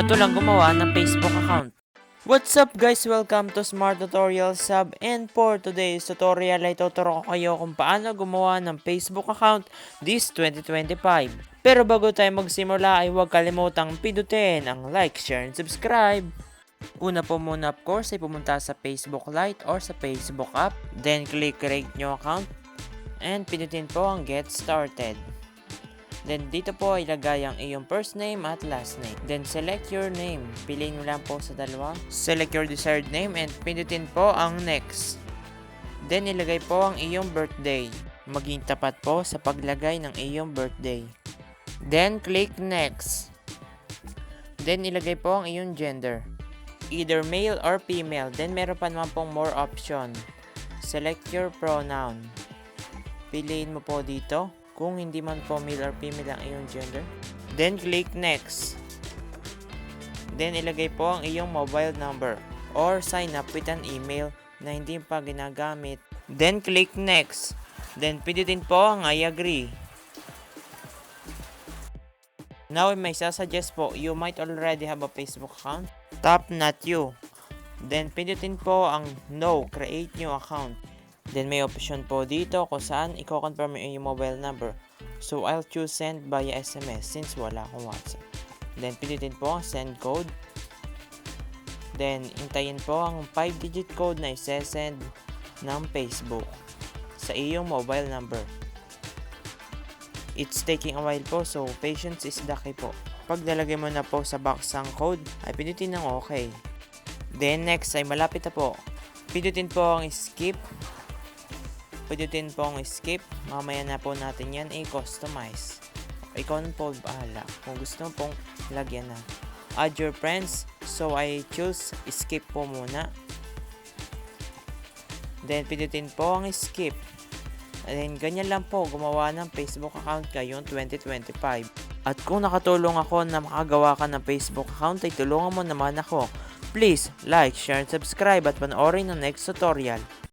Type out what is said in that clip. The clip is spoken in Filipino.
na tulang gumawa ng Facebook account. What's up guys? Welcome to Smart Tutorial Sub and for today's tutorial ay tuturo ko kayo kung paano gumawa ng Facebook account this 2025. Pero bago tayo magsimula ay huwag kalimutang pindutin ang like, share, and subscribe. Una po muna of course ay pumunta sa Facebook Lite or sa Facebook app. Then click create new account and pindutin po ang get started. Then dito po ilagay ang iyong first name at last name. Then select your name. Piliin mo lang po sa dalawa. Select your desired name and pindutin po ang next. Then ilagay po ang iyong birthday. Maging tapat po sa paglagay ng iyong birthday. Then click next. Then ilagay po ang iyong gender. Either male or female. Then meron pa naman pong more option. Select your pronoun. Piliin mo po dito kung hindi man po male or female ang iyong gender. Then click next. Then ilagay po ang iyong mobile number or sign up with an email na hindi pa ginagamit. Then click next. Then pindutin po ang I agree. Now, may sasuggest po, you might already have a Facebook account. Tap not you. Then, pindutin po ang no, create new account. Then, may option po dito kung saan i-confirm yung iyong mobile number. So, I'll choose send via SMS since wala akong WhatsApp. Then, pindutin po ang send code. Then, intayin po ang 5-digit code na isesend ng Facebook sa iyong mobile number. It's taking a while po, so patience is the key po. Pag nalagay mo na po sa box ang code, ay pindutin ng okay. Then next ay malapit na po. Pindutin po ang skip. Pindutin po ang skip. Mamaya na po natin yan i-customize. Ikaw na po bahala kung gusto pong lagyan na. Add your friends. So I choose skip po muna. Then pindutin po ang skip. And then, ganyan lang po gumawa ng Facebook account ngayong 2025. At kung nakatulong ako na makagawa ka ng Facebook account ay tulungan mo naman ako. Please like, share, and subscribe at panoorin ang next tutorial.